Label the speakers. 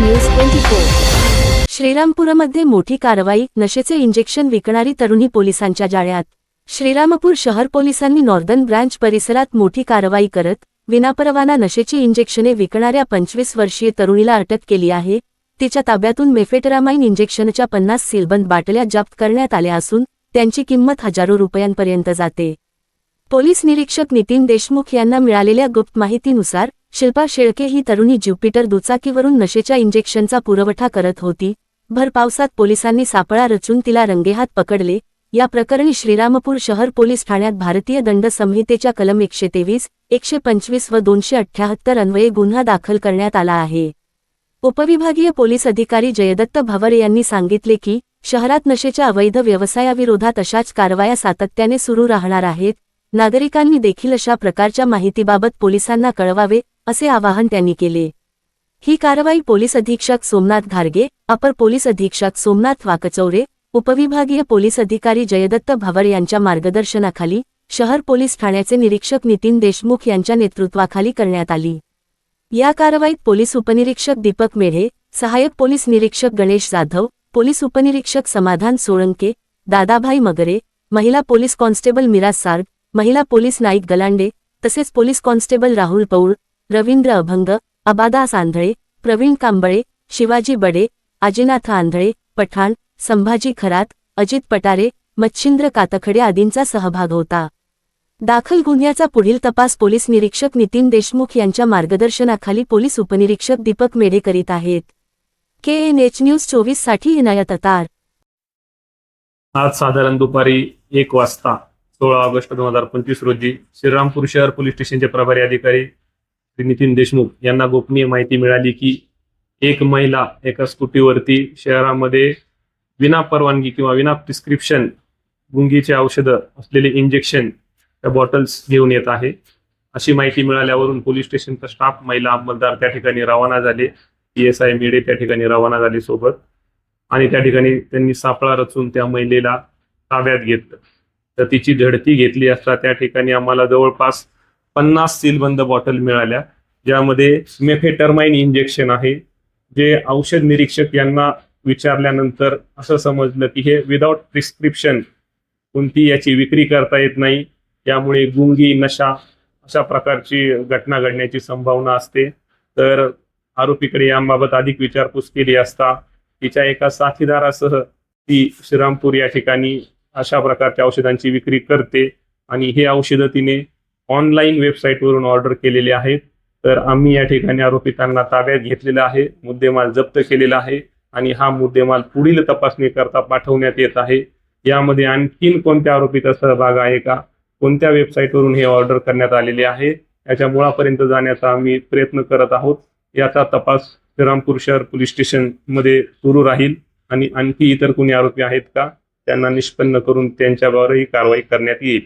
Speaker 1: News twenty four श्रीरामपूरमध्ये मोठी कारवाई नशेचे इंजेक्शन विकणारी तरुणी पोलिसांच्या जाळ्यात. श्रीरामपूर शहर पोलिसांनी नॉर्दर्न ब्रांच परिसरात मोठी कारवाई करत विनापरवाना नशेची इंजेक्शने विकणाऱ्या पंचवीस वर्षीय तरुणीला अटक केली आहे. तिच्या ताब्यातून मेफेटरामाइन इंजेक्शनच्या पन्नास सीलबंद बाटल्या जप्त करण्यात आल्या असून त्यांची किंमत हजारो रुपयांपर्यंत जाते. पोलीस निरीक्षक नितीन देशमुख यांना मिळालेल्या गुप्त माहितीनुसार शिल्पा शेळके ही तरुणी ज्युपिटर दुचाकीवरून नशेच्या इंजेक्शनचा पुरवठा करत होती. भर पावसात पोलिसांनी सापळा रचून तिला रंगेहात पकडले. या प्रकरणी श्रीरामपूर शहर पोलीस ठाण्यात भारतीय दंड संहितेच्या कलम एकशे तेवीस एकशे पंचवीस व दोनशे अठ्ठ्याहत्तर अन्वये गुन्हा दाखल करण्यात आला आहे. उपविभागीय पोलीस अधिकारी जयदत्त भवर यांनी सांगितले की शहरात नशेच्या अवैध व्यवसायाविरोधात अशाच कारवाया सातत्याने सुरू राहणार आहेत. नागरिकांनी देखील अशा प्रकारच्या माहितीबाबत पोलिसांना कळवावे असे आवाहन त्यांनी केले. ही कारवाई पोलीस अधीक्षक सोमनाथ घारगे अपर पोलीस अधीक्षक सोमनाथ वाकचौरे उपविभागीय पोलीस अधिकारी जयदत्त भवर यांच्या मार्गदर्शनाखाली शहर पोलीस ठाण्याचे निरीक्षक नितीन देशमुख यांच्या नेतृत्वाखाली करण्यात आली. या कारवाईत पोलीस उपनिरीक्षक दीपक मेढे सहाय्यक पोलीस निरीक्षक गणेश जाधव पोलीस उपनिरीक्षक समाधान सोळंके दादाभाई मगरे महिला पोलीस कॉन्स्टेबल मिरा सार्ग महिला पोलीस नाईक गलांडे तसेच पोलीस कॉन्स्टेबल राहुल पौळ रवींद्र अभंग अबादास आंधळे प्रवीण कांबळे शिवाजी बडे आजीनाथ आंधळे पठाण संभाजी खरात अजित पटारे मच्छिंद्र कातखडे आदींचा सहभाग होता. दाखल गुन्ह्याचा पुढील तपास पोलीस निरीक्षक नितीन देशमुख यांच्या मार्गदर्शनाखाली पोलीस उपनिरीक्षक दीपक मेढे करीत आहेत. के एन एच न्यूज चोवीससाठी इनायत अतार.
Speaker 2: आज साधारण दुपारी एक वाजता सोळा ऑगस्ट दोन हजार पंचवीस रोजी श्रीरामपूर शहर पोलीस स्टेशनचे प्रभारी अधिकारी नितीन देशमुख यांना गोपनीय माहिती मिळाली की एक महिला एका स्कूटीवरती शहरामध्ये विना परवानगी किंवा विना प्रिस्क्रिप्शन गुंगीचे औषधं असलेले इंजेक्शन त्या बॉटल्स घेऊन येत आहे. अशी माहिती मिळाल्यावरून पोलीस स्टेशनचा स्टाफ महिला अंमलदार त्या ठिकाणी रवाना झाले. पी एस आय मेडे त्या ठिकाणी रवाना झाले सोबत. आणि त्या ठिकाणी त्यांनी सापळा रचून त्या महिलेला ताब्यात घेतलं. तर तिची झडती घेतली असता त्या ठिकाणी आम्हाला जवळपास पन्नास सीलबंद बॉटल मिळाल्या ज्यामध्ये मेफेटरमाइन इंजेक्शन आहे जे औषध निरीक्षक यांना विचारल्यानंतर असं समजलं की हे विदाउट प्रिस्क्रिप्शन कोणती याची विक्री करता येत नाही. त्यामुळे गुंगी नशा अशा प्रकारची घटना घडण्याची संभावना असते. तर आरोपीकडे याबाबत अधिक विचारपूस केली असता तिच्या एका साथीदारासह ती श्रीरामपूर या ठिकाणी अशा प्रकारच्या औषधांची विक्री करते आणि हे औषधं तिने ऑनलाईन वेबसाईटवरून ऑर्डर केलेले आहेत तर आम्ही या ठिकाणी आरोपितांना ताब्यात घेतलेला आहे. मुद्देमाल जप्त केलेला आहे आणि हा मुद्देमाल पुढील तपासणी करता पाठवण्यात येत आहे. यामध्ये आणखीन कोणत्या आरोपीचा सहभाग आहे का? कोणत्या वेबसाईटवरून हे ऑर्डर करण्यात आलेले आहे? याच्या मुळापर्यंत जाण्याचा आम्ही प्रयत्न करत आहोत. याचा तपास श्रीरामपूर शहर पोलीस स्टेशनमध्ये सुरू राहील आणि आणखी इतर कोणी आरोपी आहेत का? त्यांना निष्पन्न करून त्यांच्यावरही कारवाई करण्यात येईल.